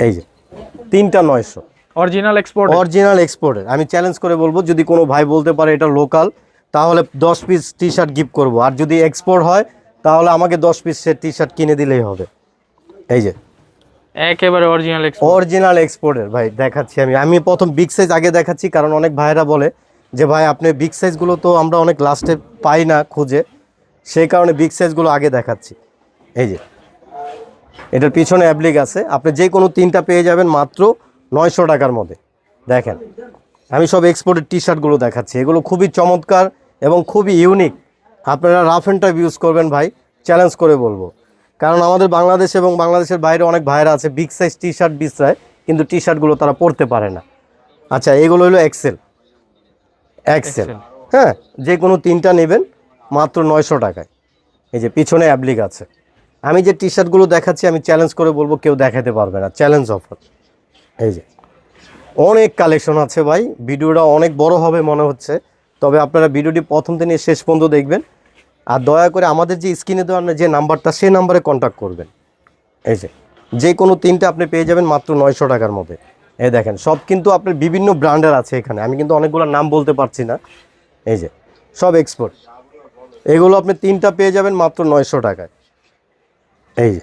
এই যে তিনটা নয়শো। অরিজিনাল এক্সপোর্ট অরিজিনাল এক্সপোর্টের আমি চ্যালেঞ্জ করে বলব যদি কোনো ভাই বলতে পারে এটা লোকাল তাহলে দশ পিস টি শার্ট গিফট করব। আর যদি এক্সপোর্ট হয় তাহলে আমাকে দশ পিস টি শার্ট কিনে দিলেই হবে। এই যে। একেবারে অরিজিনাল অরিজিনাল এক্সপোর্টের ভাই দেখাচ্ছি আমি। আমি প্রথম বিগ সাইজ আগে দেখাচ্ছি কারণ অনেক ভাইরা বলে যে ভাই আপনি বিগ সাইজগুলো তো আমরা অনেক লাস্টে পাই না খুঁজে। সেই কারণে বিগ সাইজগুলো আগে দেখাচ্ছি। এই যে। এটার পিছনে অ্যাপ্লিক আছে। আপনি যে কোনো তিনটা পেয়ে যাবেন মাত্র নয়শো টাকার মধ্যে। দেখেন আমি সব এক্সপোর্টের টি শার্টগুলো দেখাচ্ছি। এগুলো খুবই চমৎকার এবং খুবই ইউনিক আপনারা রাফ অ্যান্ড টাইপ ইউজ করবেন ভাই চ্যালেঞ্জ করে বলব। কারণ আমাদের বাংলাদেশ এবং বাংলাদেশের বাইরে অনেক ভাইরা আছে বিগ সাইজ টি শার্ট বিছরায় কিন্তু টি শার্টগুলো তারা পরতে পারে না। আচ্ছা এগুলো হলো এক্সেল এক্সেল হ্যাঁ যে কোনো তিনটা নেবেন মাত্র নয়শো টাকায়। এই যে পিছনে অ্যাবলিক আছে। আমি যে টি শার্টগুলো দেখাচ্ছি, আমি চ্যালেঞ্জ করে বলব, কেউ দেখাতে পারবে না। চ্যালেঞ্জ অফার এই যে, অনেক কালেকশন আছে ভাই। ভিডিওটা অনেক বড় হবে মনে হচ্ছে। তবে আপনারা ভিডিওটি প্রথম থেকে শেষ পর্যন্ত দেখবেন। আর দয়া করে আমাদের যে স্ক্রিনে দেওয়ার যে নাম্বারটা, সেই নাম্বারে কন্ট্যাক্ট করবেন। এই যে যে কোনো তিনটা আপনি পেয়ে যাবেন মাত্র নয়শো টাকার মধ্যে। এই দেখেন, সব কিন্তু আপনার বিভিন্ন ব্র্যান্ডের আছে এখানে। আমি কিন্তু অনেকগুলো নাম বলতে পারছি না। এই যে, সব এক্সপোর্ট এগুলো আপনি তিনটা পেয়ে যাবেন মাত্র নয়শো টাকায়। এই যে।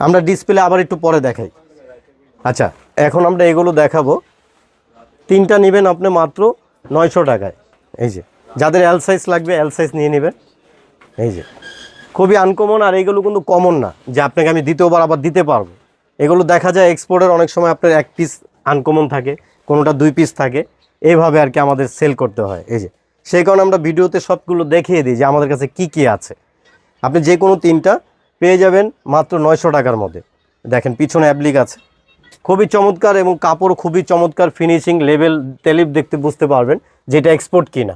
আমরা ডিসপ্লে আবার একটু পরে দেখাই। আচ্ছা এখন আমরা এগুলো দেখাবো। তিনটা নেবেন আপনি মাত্র নয়শো টাকায়। এই যে, যাদের এল সাইজ লাগবে এল সাইজ নিয়ে নেবেন। এই যে, খুবই আনকমন আর এগুলো কিন্তু কমন না, যে আপনাকে আমি দ্বিতীয়বার আবার দিতে পারব। এগুলো দেখা যায় এক্সপোর্টের অনেক সময় আপনার এক পিস আনকমন থাকে, কোনোটা দুই পিস থাকে। এইভাবে আর কি আমাদের সেল করতে হয়। এই যে, সেই কারণে আমরা ভিডিওতে সবগুলো দেখিয়ে দিই যে আমাদের কাছে কি কি আছে। আপনি যে কোনো তিনটা পেয়ে যাবেন মাত্র নয়শো টাকার মধ্যে। দেখেন, পিছনে অ্যাপ্লিক আছে। খুবই চমৎকার এবং কাপড় খুবই চমৎকার ফিনিশিং লেভেল তেলিপ দেখতে বুঝতে পারবেন যেটা এক্সপোর্ট কিনা।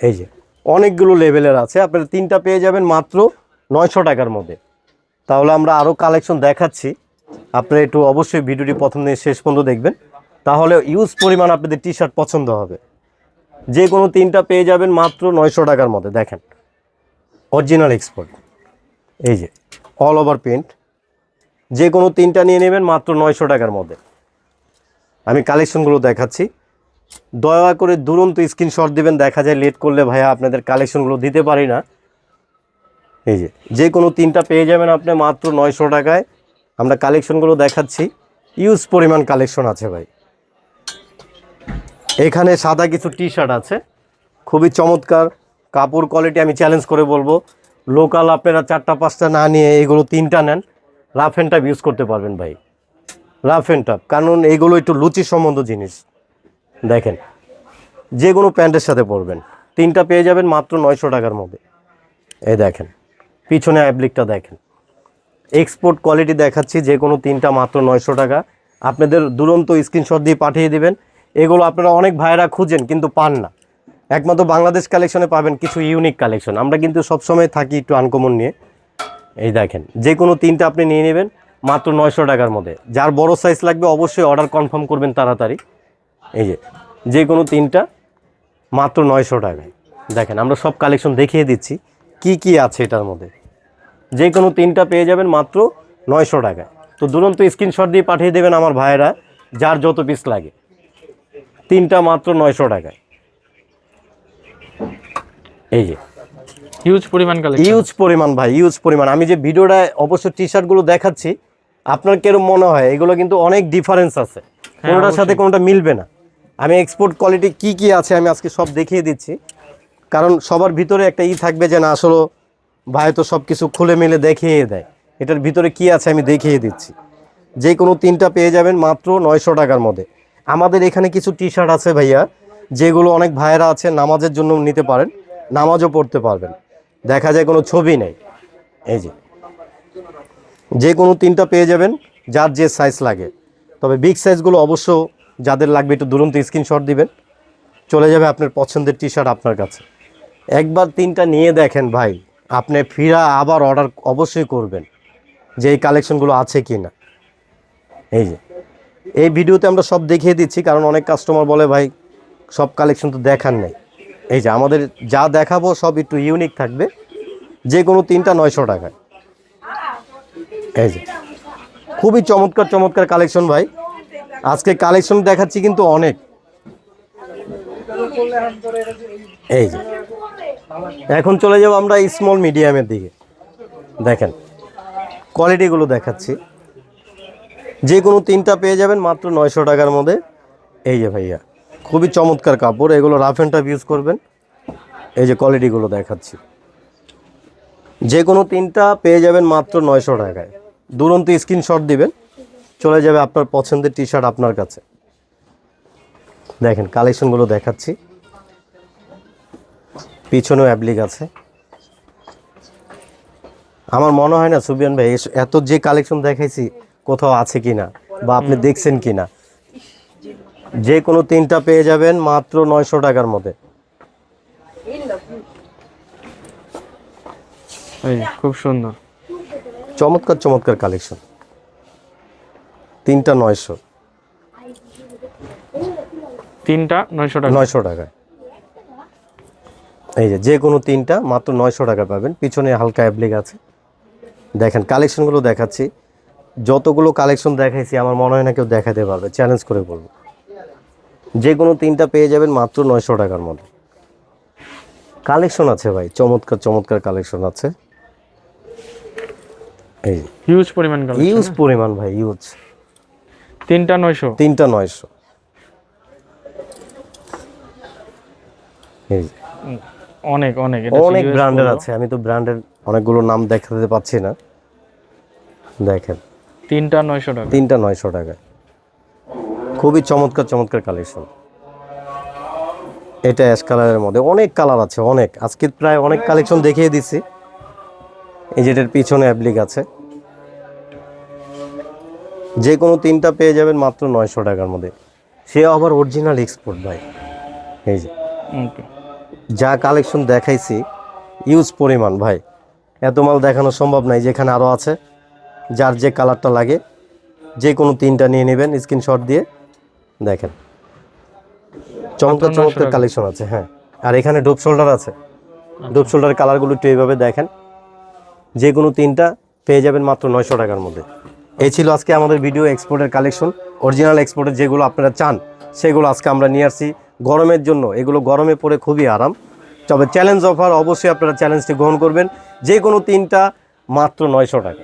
এই যে, অনেকগুলো লেভেলের আছে। আপনারা তিনটা পেয়ে যাবেন মাত্র নয়শো টাকার মধ্যে। তাহলে আমরা আরও কালেকশন দেখাচ্ছি। আপনারা একটু অবশ্যই ভিডিওটি প্রথম থেকে শেষ পর্যন্ত দেখবেন। তাহলে ইউজ পরিমাণ আপনাদের টি শার্ট পছন্দ হবে। যে কোনো তিনটা পেয়ে যাবেন মাত্র নয়শো টাকার মধ্যে। দেখেন অরিজিনাল এক্সপোর্ট এই যে অল ওভার প্রিন্ট যে কোনো তিনটা নিয়ে নেবেন মাত্র নয়শো টাকার মধ্যে। আমি কালেকশনগুলো দেখাচ্ছি। দয়া করে দুরন্ত স্ক্রিনশট দিবেন, দেখা যায় লেট করলে ভাইয়া আপনাদের কালেকশনগুলো দিতে পারি না। এই যে যে কোনো তিনটা পেয়ে যাবেন আপনি মাত্র নয়শো টাকায়। আমরা কালেকশনগুলো দেখাচ্ছি। ইউজ পরিমাণ কালেকশন আছে ভাই। এখানে সাদা কিছু টি শার্ট আছে। খুবই চমৎকার। কাপড় কোয়ালিটি আমি চ্যালেঞ্জ করে বলব। লোকাল আপনারা চারটা, পাঁচটা না নিয়ে এগুলো তিনটা নেন, রাফ অ্যান্ড টাপ ইউজ করতে পারবেন ভাই। রাফ অ্যান্ড টাপ কারণ এগুলো একটু লুচি সম্বন্ধ জিনিস। দেখেন, যে কোনো প্যান্টের সাথে পরবেন, তিনটা পেয়ে যাবেন মাত্র নয়শো টাকার মধ্যে। এই দেখেন, পিছনে অ্যাপ্লিকটা দেখেন। এক্সপোর্ট কোয়ালিটি দেখাচ্ছি, যে কোনো তিনটা মাত্র নয়শো টাকা। আপনাদের দুরন্ত স্ক্রিনশট দিয়ে পাঠিয়ে দিবেন। এগুলো আপনারা অনেক ভাইরা খুঁজেন, কিন্তু পান না। একমাত্র বাংলাদেশ কালেকশনে পাবেন কিছু ইউনিক কালেকশন আমরা কিন্তু সবসময় থাকি একটু আনকমন নিয়ে। এই দেখেন, যে কোনো তিনটা আপনি নিয়ে নেবেন, মাত্র নয়শো টাকার মধ্যে। যার বড় সাইজ লাগবে অবশ্যই অর্ডার কনফার্ম করবেন তাড়াতাড়ি। এই যে যে কোনো তিনটা, মাত্র নয়শো টাকায়। দেখেন, আমরা সব কালেকশন দেখিয়ে দিচ্ছি। কি কি আছে এটার মধ্যে? যে কোনো তিনটা পেয়ে যাবেন মাত্র নয়শো টাকায়। তো দুরন্ত স্ক্রিনশট দিয়ে পাঠিয়ে দেবেন আমার ভাইয়েরা, যার যত পিস লাগে। তিনটা মাত্র নয়শো টাকায়। এই যে। হিউজ পরিমাণ ইউজ পরিমাণ ভাই ইউজ পরিমাণ। আমি যে ভিডিওটা অবশ্য টি শার্টগুলো দেখাচ্ছি আপনার কেরম মনে হয়? এগুলো কিন্তু অনেক ডিফারেন্স আছে। কোনোটার সাথে কোনোটা মিলবে না। আমি এক্সপোর্ট কোয়ালিটি কি কি আছে আমি আজকে সব দেখিয়ে দিচ্ছি। কারণ সবার ভিতরে একটা ই থাকবে যে না আসলে ভাই তো সব কিছু খুলে মিলে দেখিয়ে দেয়। এটার ভিতরে কি আছে আমি দেখিয়ে দিচ্ছি। যে কোনো তিনটা পেয়ে যাবেন মাত্র নয়শো টাকার মধ্যে। আমাদের এখানে কিছু টি শার্ট আছে ভাইয়া যেগুলো অনেক ভাইয়েরা আছে নামাজের জন্য নিতে পারেন। নামাজও পড়তে পারবেন। দেখা যায় কোনো ছবি নেই। এই যে। যে কোনো তিনটা পেয়ে যাবেন, যার যে সাইজ লাগে। তবে বিগ সাইজগুলো অবশ্য যাদের লাগবে একটু দুরন্ত স্ক্রিনশট দিবেন। চলে যাবে আপনার পছন্দের টি শার্ট আপনার কাছে। একবার তিনটা নিয়ে দেখেন ভাই, আপনি ফিরা আবার অর্ডার অবশ্যই করবেন যে এই কালেকশনগুলো আছে কি না এই যে। এই ভিডিওতে আমরা সব দেখিয়ে দিচ্ছি, কারণ অনেক কাস্টমার বলে ভাই, সব কালেকশন তো দেখার নেই। এই যে আমাদের যা দেখাবো সব একটু ইউনিক থাকবে। যে কোনো তিনটা নয়শো টাকায়। এই যে। খুবই চমৎকার চমৎকার কালেকশন ভাই। আজকে কালেকশন দেখাচ্ছি কিন্তু অনেক। এই যে। এখন চলে যাব আমরা স্মল মিডিয়ামের দিকে। দেখেন কোয়ালিটিগুলো দেখাচ্ছি। যে কোনো তিনটা পেয়ে যাবেন মাত্র নয়শো টাকার মধ্যে। এই যে ভাইয়া। খুবই চমৎকার কাপড়, এগুলো রাফ অ্যান্ড টাফ ইউজ করবেন। এই যে কোয়ালিটিগুলো দেখাচ্ছি। যে কোনো তিনটা পেয়ে যাবেন মাত্র নয়শো টাকায়। দুরন্ত স্ক্রিনশট দিবেন, চলে যাবে আপনার পছন্দের টি শার্ট আপনার কাছে। দেখেন কালেকশনগুলো দেখাচ্ছি। পিছনেও অ্যাপ্লিক আছে। আমার মনে হয় না, সুবিয়ান ভাই এত যে কালেকশন দেখাইছি, কোথাও আছে কিনা, বা আপনি দেখছেন কিনা যে কোনো তিনটা পেয়ে যাবেন মাত্র নয়শো টাকার মধ্যে। এই খুব সুন্দর। চমৎকার চমৎকার কালেকশন তিনটা নয়শো। তিনটা নয়শো টাকা। নয়শো টাকায় এই যে যে কোনো তিনটা মাত্র নয়শো টাকা পাবেন। পিছনে হালকা অ্যাপ্লিক আছে। দেখেন কালেকশনগুলো দেখাচ্ছি। যতগুলো কালেকশন দেখাইছি আমার মনে হয় না কেউ দেখাতে পারবে। চ্যালেঞ্জ করে বলব। যে কোনো তিনটা পেয়ে যাবেন মাত্র নয়শো টাকার মধ্যে কালেকশন আছে ভাই চমৎকার চমৎকার কালেকশন আছে। এই হিউজ পরিমাণ ইউজ পরিমাণ ভাই ইউজ তিনটা নয়শো। তিনটা নয়শো। এই অনেক অনেক অনেক ব্র্যান্ডের আছে আমি তো ব্র্যান্ডের অনেকগুলো নাম দেখাতে পাচ্ছি না। দেখেন। তিনটা নয়শো টাকা। তিনটা নয়শো টাকায়। খুবই চমৎকার চমৎকার কালেকশন এটা অ্যাশ কালারের মধ্যে অনেক কালার আছে অনেক। আজকে প্রায় অনেক কালেকশন দেখিয়ে দিছি এই যেটার পিছনে অ্যাপ্লিক আছে। যে কোনো তিনটা পেয়ে যাবেন মাত্র নয়শো টাকার মধ্যে। সে আবার অরিজিনাল এক্সপোর্ট ভাই। এই যে। যা কালেকশন দেখাইছি ইউজ পরিমাণ ভাই। এত মাল দেখানো সম্ভব নাই যেখানে আরও আছে। যার যে কালারটা লাগে যে কোনো তিনটা নিয়ে নেবেন স্ক্রিনশট দিয়ে। দেখেন। চমৎকার চমৎকার কালেকশন আছে হ্যাঁ। আর এখানে ডোপ শোল্ডার আছে। ডোপ শোল্ডার কালারগুলো একটু এইভাবে দেখেন। যে কোনো তিনটা পেয়ে যাবেন মাত্র নয়শো টাকার মধ্যে। এই ছিল আজকে আমাদের ভিডিও এক্সপোর্টের কালেকশন অরিজিনাল এক্সপোর্টের যেগুলো আপনারা চান সেগুলো আজকে আমরা নিয়ে আসছি। গরমের জন্য এগুলো গরমে পরে খুবই আরাম। তবে চ্যালেঞ্জ অফার অবশ্যই আপনারা চ্যালেঞ্জটি গ্রহণ করবেন। যে কোনো তিনটা মাত্র নয়শো টাকা।